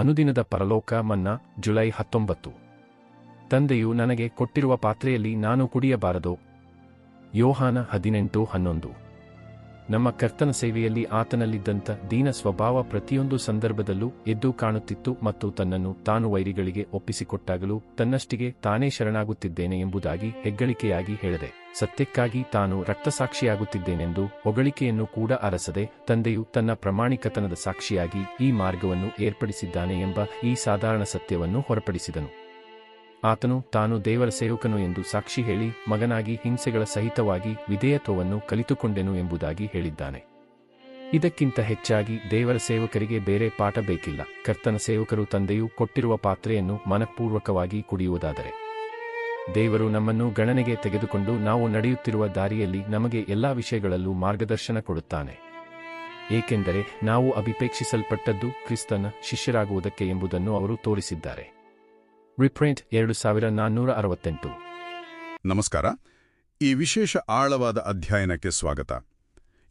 ಅನುದಿನದ ಪರಲೋಕ ಮನ್ನಾ ಜುಲೈ ಹತ್ತೊಂಬತ್ತು. ತಂದೆಯು ನನಗೆ ಕೊಟ್ಟಿರುವ ಪಾತ್ರೆಯಲ್ಲಿ ನಾನು ಕುಡಿಯಬಾರದು. ಯೋಹಾನ ಹದಿನೆಂಟು ಹನ್ನೊಂದು. ನಮ್ಮ ಕರ್ತನ ಸೇವೆಯಲ್ಲಿ ಆತನಲ್ಲಿದ್ದಂತ ದೀನ ಸ್ವಭಾವ ಪ್ರತಿಯೊಂದು ಸಂದರ್ಭದಲ್ಲೂ ಎದ್ದು ಕಾಣುತ್ತಿತ್ತು ಮತ್ತು ತನ್ನನ್ನು ತಾನು ವೈರಿಗಳಿಗೆ ಒಪ್ಪಿಸಿಕೊಟ್ಟಾಗಲೂ ತನ್ನಷ್ಟಿಗೆ ತಾನೇ ಶರಣಾಗುತ್ತಿದ್ದೇನೆ ಎಂಬುದಾಗಿ ಹೆಗ್ಗಳಿಕೆಯಾಗಿ ಹೇಳಿದೆ, ಸತ್ಯಕ್ಕಾಗಿ ತಾನು ರಕ್ತಸಾಕ್ಷಿಯಾಗುತ್ತಿದ್ದೇನೆಂದು ಹೊಗಳಿಕೆಯನ್ನು ಕೂಡ ಅರಸದೆ, ತಂದೆಯು ತನ್ನ ಪ್ರಾಮಾಣಿಕತನದ ಸಾಕ್ಷಿಯಾಗಿ ಈ ಮಾರ್ಗವನ್ನು ಏರ್ಪಡಿಸಿದ್ದಾನೆ ಎಂಬ ಈ ಸಾಧಾರಣ ಸತ್ಯವನ್ನು ಹೊರಪಡಿಸಿದನು. ಆತನು ತಾನು ದೇವರ ಸೇವಕನು ಎಂದು ಸಾಕ್ಷಿ ಹೇಳಿ ಮಗನಾಗಿ ಹಿಂಸೆಗಳ ಸಹಿತವಾಗಿ ವಿಧೇಯತ್ವವನ್ನು ಕಲಿತುಕೊಂಡೆನು ಎಂಬುದಾಗಿ ಹೇಳಿದ್ದಾನೆ. ಇದಕ್ಕಿಂತ ಹೆಚ್ಚಾಗಿ ದೇವರ ಸೇವಕರಿಗೆ ಬೇರೆ ಪಾಠ ಬೇಕಿಲ್ಲ. ಕರ್ತನ ಸೇವಕರು ತಂದೆಯು ಕೊಟ್ಟಿರುವ ಪಾತ್ರೆಯನ್ನು ಮನಪೂರ್ವಕವಾಗಿ ಕುಡಿಯುವುದಾದರೆ. ದೇವರು ನಮ್ಮನ್ನು ಗಣನೆಗೆ ತೆಗೆದುಕೊಂಡು ನಾವು ನಡೆಯುತ್ತಿರುವ ದಾರಿಯಲ್ಲಿ ನಮಗೆ ಎಲ್ಲಾ ವಿಷಯಗಳಲ್ಲೂ ಮಾರ್ಗದರ್ಶನ ಕೊಡುತ್ತಾನೆ. ಏಕೆಂದರೆ ನಾವು ಅಭಿಪೇಕ್ಷಿಸಲ್ಪಟ್ಟದ್ದು ಕ್ರಿಸ್ತನ ಶಿಷ್ಯರಾಗುವುದಕ್ಕೆ ಎಂಬುದನ್ನು ಅವರು ತೋರಿಸಿದ್ದಾರೆ. ರಿಪ್ರಿಂಟ್ ಎರಡು ಸಾವಿರ ನಾನ್ನೂರ ಅರವತ್ತೆಂಟು. ನಮಸ್ಕಾರ. ಈ ವಿಶೇಷ ಆಳವಾದ ಅಧ್ಯಯನಕ್ಕೆ ಸ್ವಾಗತ.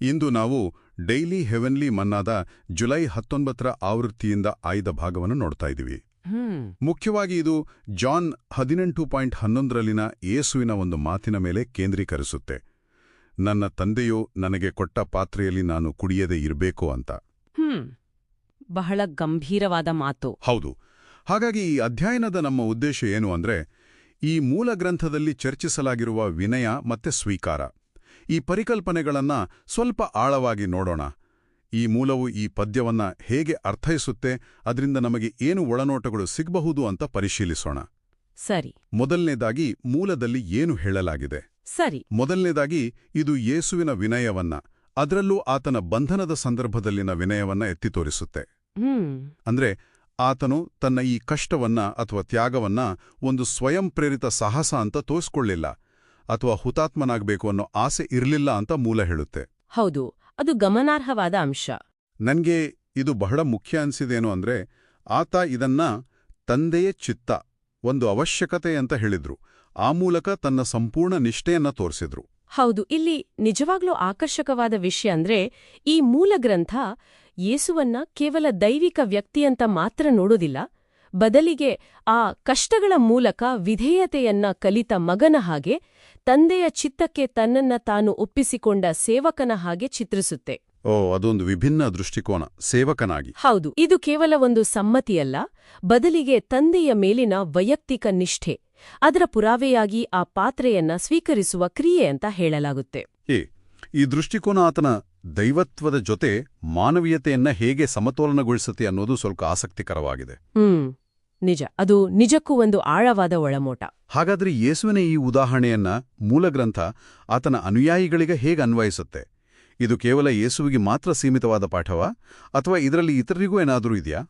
ಇಂದು ನಾವು ಡೈಲಿ ಹೆವೆನ್ಲಿ ಮನ್ನಾದ ಜುಲೈ ಹತ್ತೊಂಬತ್ತರ ಆವೃತ್ತಿಯಿಂದ ಆಯ್ದ ಭಾಗವನ್ನು ನೋಡ್ತಾ ಇದ್ದೀವಿ. ಮುಖ್ಯವಾಗಿ ಇದು ಜಾನ್ ಹದಿನೆಂಟು ಪಾಯಿಂಟ್ ಹನ್ನೊಂದರಲ್ಲಿನ ಯೇಸುವಿನ ಒಂದು ಮಾತಿನ ಮೇಲೆ ಕೇಂದ್ರೀಕರಿಸುತ್ತೆ. ನನ್ನ ತಂದೆಯು ನನಗೆ ಕೊಟ್ಟ ಪಾತ್ರೆಯಲ್ಲಿ ನಾನು ಕುಡಿಯದೇ ಇರಬೇಕು ಅಂತ. ಬಹಳ ಗಂಭೀರವಾದ ಮಾತು. ಹೌದು. ಹಾಗಾಗಿ ಈ ಅಧ್ಯಯನದ ನಮ್ಮ ಉದ್ದೇಶ ಏನು ಅಂದ್ರೆ ಈ ಮೂಲ ಗ್ರಂಥದಲ್ಲಿ ಚರ್ಚಿಸಲಾಗಿರುವ ವಿನಯ ಮತ್ತೆ ಸ್ವೀಕಾರ. ಈ ಪರಿಕಲ್ಪನೆಗಳನ್ನು ಸ್ವಲ್ಪ ಆಳವಾಗಿ ನೋಡೋಣ. ಈ ಮೂಲವು ಈ ಪದ್ಯವನ್ನ ಹೇಗೆ ಅರ್ಥೈಸುತ್ತೆ ಅದರಿಂದ ನಮಗೆ ಏನು ಒಳನೋಟಗಳು ಸಿಗಬಹುದು ಅಂತ ಪರಿಶೀಲಿಸೋಣ. ಸರಿ. ಮೊದಲನೇದಾಗಿ ಮೂಲದಲ್ಲಿ ಏನು ಹೇಳಲಾಗಿದೆ? ಸರಿ. ಮೊದಲನೇದಾಗಿ ಇದು ಯೇಸುವಿನ ವಿನಯವನ್ನ ಅದರಲ್ಲೂ ಆತನ ಬಂಧನದ ಸಂದರ್ಭದಲ್ಲಿನ ವಿನಯವನ್ನ ಎತ್ತಿ ತೋರಿಸುತ್ತೆ. ಅಂದ್ರೆ ಆತನು ತನ್ನ ಈ ಕಷ್ಟವನ್ನ ಅಥವಾ ತ್ಯಾಗವನ್ನ ಒಂದು ಸ್ವಯಂ ಪ್ರೇರಿತ ಸಾಹಸ ಅಂತ ತೋರಿಸ್ಕೊಳ್ಳಿಲ್ಲ ಅಥವಾ ಹುತಾತ್ಮನಾಗಬೇಕು ಅನ್ನೋ ಆಸೆ ಇರಲಿಲ್ಲ ಅಂತ ಮೂಲ ಹೇಳುತ್ತೆ. ಹೌದು ಅದು ಗಮನಾರ್ಹವಾದ ಅಂಶ. ನನಗೆ ಇದು ಬಹಳ ಮುಖ್ಯ ಅನ್ಸಿದೇನು ಅಂದ್ರೆ ಆತ ಇದನ್ನ ತಂದೆಯ ಚಿತ್ತ ಒಂದು ಅವಶ್ಯಕತೆ ಅಂತ ಹೇಳಿದ್ರು. ಆ ಮೂಲಕ ತನ್ನ ಸಂಪೂರ್ಣ ನಿಷ್ಠೆಯನ್ನ ತೋರಿಸಿದ್ರು. ಹೌದು ಇಲ್ಲಿ ನಿಜವಾಗ್ಲೂ ಆಕರ್ಷಕವಾದ ವಿಷಯ ಅಂದ್ರೆ ಈ ಮೂಲ ಗ್ರಂಥ ಯೇಸುವನ್ನ ಕೇವಲ ದೈವಿಕ ವ್ಯಕ್ತಿಯಂತ ಮಾತ್ರ ನೋಡೋದಿಲ್ಲ ಬದಲಿಗೆ ಆ ಕಷ್ಟಗಳ ಮೂಲಕ ವಿಧೇಯತೆಯನ್ನ ಕಲಿತ ಮಗನ ಹಾಗೆ ತಂದೆಯ ಚಿತ್ತಕ್ಕೆ ತನ್ನನ್ನ ತಾನು ಒಪ್ಪಿಸಿಕೊಂಡ ಸೇವಕನ ಹಾಗೆ ಚಿತ್ರಿಸುತ್ತೆ. ಓ ಅದೊಂದು ವಿಭಿನ್ನ ದೃಷ್ಟಿಕೋನ ಸೇವಕನಾಗಿ. ಹೌದು ಇದು ಕೇವಲ ಒಂದು ಸಮ್ಮತಿಯಲ್ಲ ಬದಲಿಗೆ ತಂದೆಯ ಮೇಲಿನ ವೈಯಕ್ತಿಕ ನಿಷ್ಠೆ ಅದರ ಪುರಾವೆಯಾಗಿ ಆ ಪಾತ್ರೆಯನ್ನ ಸ್ವೀಕರಿಸುವ ಕ್ರಿಯೆ ಅಂತ ಹೇಳಲಾಗುತ್ತೆ. ಈ ದೃಷ್ಟಿಕೋನ ಆತನ ದೈವತ್ವದ ಜೊತೆ ಮಾನವೀಯತೆಯನ್ನ ಹೇಗೆ ಸಮತೋಲನಗೊಳಿಸುತ್ತೆ ಅನ್ನೋದು ಸ್ವಲ್ಪ ಆಸಕ್ತಿಕರವಾಗಿದೆ. ಹ್ಮ್ ನಿಜ. ಅದು ನಿಜಕ್ಕೂ ಒಂದು ಆಳವಾದ ಒಳಮೋಟ. ಹಾಗಾದ್ರೆ ಯೇಸುವಿನ ಈ ಉದಾಹರಣೆಯನ್ನ ಮೂಲಗ್ರಂಥ ಆತನ ಅನುಯಾಯಿಗಳಿಗೆ ಹೇಗೆ ಅನ್ವಯಿಸುತ್ತೆ? ಇದು ಕೇವಲ ಯೇಸುವಿಗೆ ಮಾತ್ರ ಸೀಮಿತವಾದ ಪಾಠವಾ? ಅಥವಾ ಇದರಲ್ಲಿ ಇತರರಿಗೂ ಏನಾದರೂ ಇದೆಯಾ?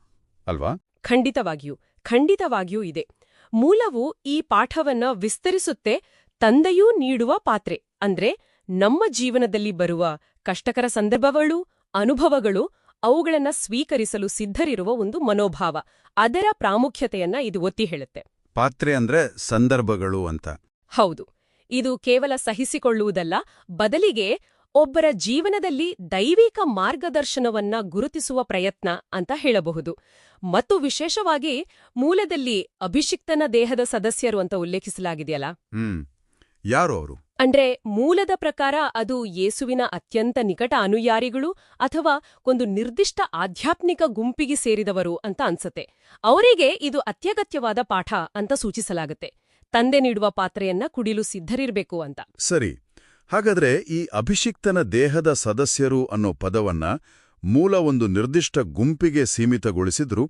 ಅಲ್ವಾ? ಖಂಡಿತವಾಗಿಯೂ. ಖಂಡಿತವಾಗಿಯೂ ಇದೆ. ಮೂಲವು ಈ ಪಾಠವನ್ನ ವಿಸ್ತರಿಸುತ್ತೆ ತಂದೆಯೂ ನೀಡುವ ಪಾತ್ರೆ. ಅಂದ್ರೆ ನಮ್ಮ ಜೀವನದಲ್ಲಿ ಬರುವ ಕಷ್ಟಕರ ಸಂದರ್ಭಗಳು ಅನುಭವಗಳು ಅವುಗಳನ್ನ ಸ್ವೀಕರಿಸಲು ಸಿದ್ಧರಿರುವ ಒಂದು ಮನೋಭಾವ. ಅದರ ಪ್ರಾಮುಖ್ಯತೆಯನ್ನ ಇದು ಒತ್ತಿ ಹೇಳುತ್ತೆ. ಪಾತ್ರೆ ಅಂದ್ರೆ ಸಂದರ್ಭಗಳು ಅಂತ. ಹೌದು. ಇದು ಕೇವಲ ಸಹಿಸಿಕೊಳ್ಳುವುದಲ್ಲ ಬದಲಿಗೆ ಒಬ್ಬರ ಜೀವನದಲ್ಲಿ ದೈವಿಕ ಮಾರ್ಗದರ್ಶನವನ್ನ ಗುರುತಿಸುವ ಪ್ರಯತ್ನ ಅಂತ ಹೇಳಬಹುದು. ಮತ್ತು ವಿಶೇಷವಾಗಿ ಮೂಲದಲ್ಲಿ ಅಭಿಷಿಕ್ತನ ದೇಹದ ಸದಸ್ಯರು ಅಂತ ಉಲ್ಲೇಖಿಸಲಾಗಿದೆಯಲ್ಲ? ಯಾರು ಅವರು? ಅಂದ್ರೆ ಮೂಲದ ಪ್ರಕಾರ ಅದು ಯೇಸುವಿನ ಅತ್ಯಂತ ನಿಕಟ ಅನುಯಾರಿಗಳು ಅಥವಾ ಒಂದು ನಿರ್ದಿಷ್ಟ ಆಧ್ಯಾತ್ಮಿಕ ಗುಂಪಿಗೆ ಸೇರಿದವರು ಅಂತ ಅನ್ಸತ್ತೆ. ಅವರಿಗೆ ಇದು ಅತ್ಯಗತ್ಯವಾದ ಪಾಠ ಅಂತ ಸೂಚಿಸಲಾಗುತ್ತೆ. ತಂದೆ ನೀಡುವ ಪಾತ್ರೆಯನ್ನ ಕುಡಿಲು ಸಿದ್ಧರಿರಬೇಕು ಅಂತ. ಸರಿ. ಹಾಗಾದ್ರೆ ಈ ಅಭಿಷಿಕ್ತನ ದೇಹದ ಸದಸ್ಯರು ಅನ್ನೋ ಪದವನ್ನ ಮೂಲ ಒಂದು ನಿರ್ದಿಷ್ಟ ಗುಂಪಿಗೆ ಸೀಮಿತಗೊಳಿಸಿದ್ರು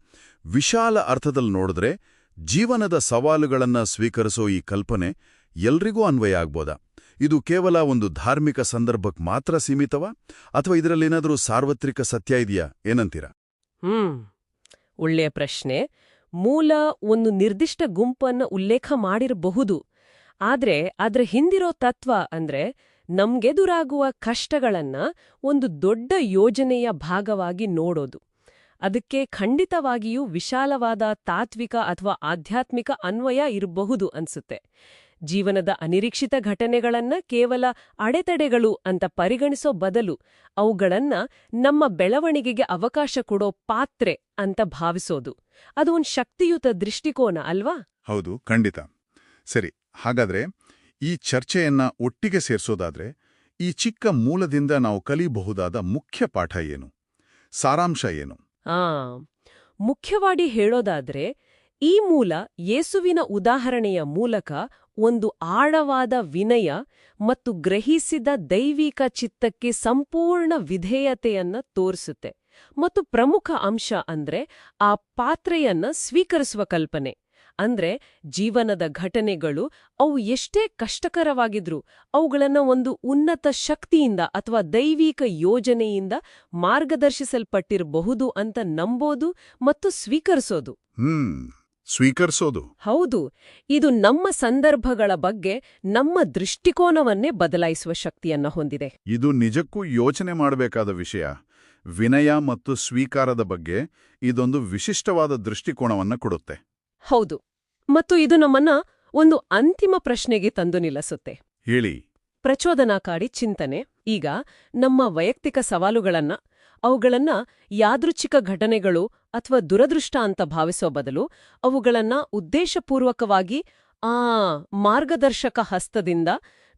ವಿಶಾಲ ಅರ್ಥದಲ್ಲಿ ನೋಡಿದ್ರೆ ಜೀವನದ ಸವಾಲುಗಳನ್ನ ಸ್ವೀಕರಿಸೋ ಈ ಕಲ್ಪನೆ ಎಲ್ರಿಗೂ ಅನ್ವಯ ಆಗ್ಬೋದಾ? ಇದು ಕೇವಲ ಒಂದು ಧಾರ್ಮಿಕ ಸಂದರ್ಭಕ್ಕೆ ಮಾತ್ರ ಸೀಮಿತವಾ? ಅಥವಾ ಇದರಲ್ಲೇನಾದರೂ ಸಾರ್ವತ್ರಿಕ ಸತ್ಯ ಇದೆಯಾ? ಏನಂತೀರಾ? ಹ್ಮ್. ಒಳ್ಳೆಯ ಪ್ರಶ್ನೆ. ಮೂಲ ಒಂದು ನಿರ್ದಿಷ್ಟ ಗುಂಪನ್ನ ಉಲ್ಲೇಖ ಮಾಡಿರಬಹುದು. ಆದರೆ ಅದರ ಹಿಂದಿರೋ ತತ್ವ ಅಂದ್ರೆ ನಮ್ಗೆದುರಾಗುವ ಕಷ್ಟಗಳನ್ನ ಒಂದು ದೊಡ್ಡ ಯೋಜನೆಯ ಭಾಗವಾಗಿ ನೋಡೋದು. ಅದಕ್ಕೆ ಖಂಡಿತವಾಗಿಯೂ ವಿಶಾಲವಾದ ತಾತ್ವಿಕ ಅಥವಾ ಆಧ್ಯಾತ್ಮಿಕ ಅನ್ವಯ ಇರಬಹುದು ಅನ್ಸುತ್ತೆ. ಜೀವನದ ಅನಿರೀಕ್ಷಿತ ಘಟನೆಗಳನ್ನ ಕೇವಲ ಅಡೆತಡೆಗಳು ಅಂತ ಪರಿಗಣಿಸೋ ಬದಲು ಅವುಗಳನ್ನ ನಮ್ಮ ಬೆಳವಣಿಗೆಗೆ ಅವಕಾಶ ಕೊಡೋ ಪಾತ್ರೆ ಅಂತ ಭಾವಿಸೋದು. ಅದು ಒಂದು ಶಕ್ತಿಯುತ ದೃಷ್ಟಿಕೋನ ಅಲ್ವಾ? ಹೌದು ಖಂಡಿತ. ಸರಿ ಹಾಗಾದ್ರೆ ಈ ಚರ್ಚೆಯನ್ನ ಒಟ್ಟಿಗೆ ಸೇರಿಸೋದಾದ್ರೆ ಈ ಚಿಕ್ಕ ಮೂಲದಿಂದ ನಾವು ಕಲಿಯಬಹುದಾದ ಮುಖ್ಯ ಪಾಠ ಏನು? ಸಾರಾಂಶ ಏನು? ಆ ಮುಖ್ಯವಾಗಿ ಹೇಳೋದಾದ್ರೆ ಈ ಮೂಲ ಯೇಸುವಿನ ಉದಾಹರಣೆಯ ಮೂಲಕ ಒಂದು ಆಳವಾದ ವಿನಯ ಮತ್ತು ಗ್ರಹಿಸಿದ ದೈವಿಕ ಚಿತ್ತಕ್ಕೆ ಸಂಪೂರ್ಣ ವಿಧೇಯತೆಯನ್ನ ತೋರಿಸುತ್ತೆ. ಮತ್ತು ಪ್ರಮುಖ ಅಂಶ ಅಂದ್ರೆ ಆ ಪಾತ್ರೆಯನ್ನ ಸ್ವೀಕರಿಸುವ ಕಲ್ಪನೆ. ಅಂದ್ರೆ ಜೀವನದ ಘಟನೆಗಳು ಅವು ಎಷ್ಟೇ ಕಷ್ಟಕರವಾಗಿದ್ರೂ ಅವುಗಳನ್ನ ಒಂದು ಉನ್ನತ ಶಕ್ತಿಯಿಂದ ಅಥವಾ ದೈವಿಕ ಯೋಜನೆಯಿಂದ ಮಾರ್ಗದರ್ಶಿಸಲ್ಪಟ್ಟಿರಬಹುದು ಅಂತ ನಂಬೋದು ಮತ್ತು ಸ್ವೀಕರಿಸೋದು. ಸ್ವೀಕರಿಸೋದು. ಹೌದು ಇದು ನಮ್ಮ ಸಂದರ್ಭಗಳ ಬಗ್ಗೆ ನಮ್ಮ ದೃಷ್ಟಿಕೋನವನ್ನೇ ಬದಲಾಯಿಸುವ ಶಕ್ತಿಯನ್ನ ಹೊಂದಿದೆ. ಇದು ನಿಜಕ್ಕೂ ಯೋಚನೆ ಮಾಡಬೇಕಾದ ವಿಷಯ. ವಿನಯ ಮತ್ತು ಸ್ವೀಕಾರದ ಬಗ್ಗೆ ಇದೊಂದು ವಿಶಿಷ್ಟವಾದ ದೃಷ್ಟಿಕೋನವನ್ನ ಕೊಡುತ್ತೆ. ಹೌದು ಮತ್ತು ಇದು ನಮ್ಮನ್ನ ಒಂದು ಅಂತಿಮ ಪ್ರಶ್ನೆಗೆ ತಂದು ನಿಲ್ಲಿಸುತ್ತೆ. ಹೇಳಿ. ಪ್ರಚೋದನಾಕಾರಿ ಚಿಂತನೆ ಈಗ ನಮ್ಮ ವೈಯಕ್ತಿಕ ಸವಾಲುಗಳನ್ನ ಅವುಗಳನ್ನ ಯಾದೃಚ್ಛಿಕ ಘಟನೆಗಳು ಅಥವಾ ದುರದೃಷ್ಟ ಅಂತ ಭಾವಿಸೋ ಬದಲು ಅವುಗಳನ್ನ ಉದ್ದೇಶಪೂರ್ವಕವಾಗಿ ಆ ಮಾರ್ಗದರ್ಶಕ ಹಸ್ತದಿಂದ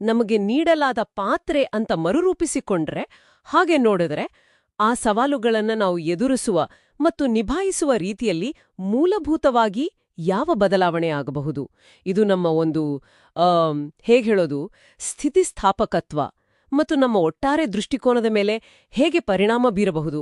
ನಮಗೆ ನೀಡಲಾದ ಪಾತ್ರೆ ಅಂತ ಮರುರೂಪಿಸಿಕೊಂಡ್ರೆ ಹಾಗೆ ನೋಡಿದ್ರೆ ಆ ಸವಾಲುಗಳನ್ನು ನಾವು ಎದುರಿಸುವ ಮತ್ತು ನಿಭಾಯಿಸುವ ರೀತಿಯಲ್ಲಿ ಮೂಲಭೂತವಾಗಿ ಯಾವ ಬದಲಾವಣೆ ಆಗಬಹುದು. ಇದು ನಮ್ಮ ಒಂದು ಹೇಗೆ ಹೇಳೋದು, ಸ್ಥಿತಿಸ್ಥಾಪಕತ್ವ ಮತ್ತು ನಮ್ಮ ಒಟ್ಟಾರೆ ದೃಷ್ಟಿಕೋನದ ಮೇಲೆ ಹೇಗೆ ಪರಿಣಾಮ ಬೀರಬಹುದು.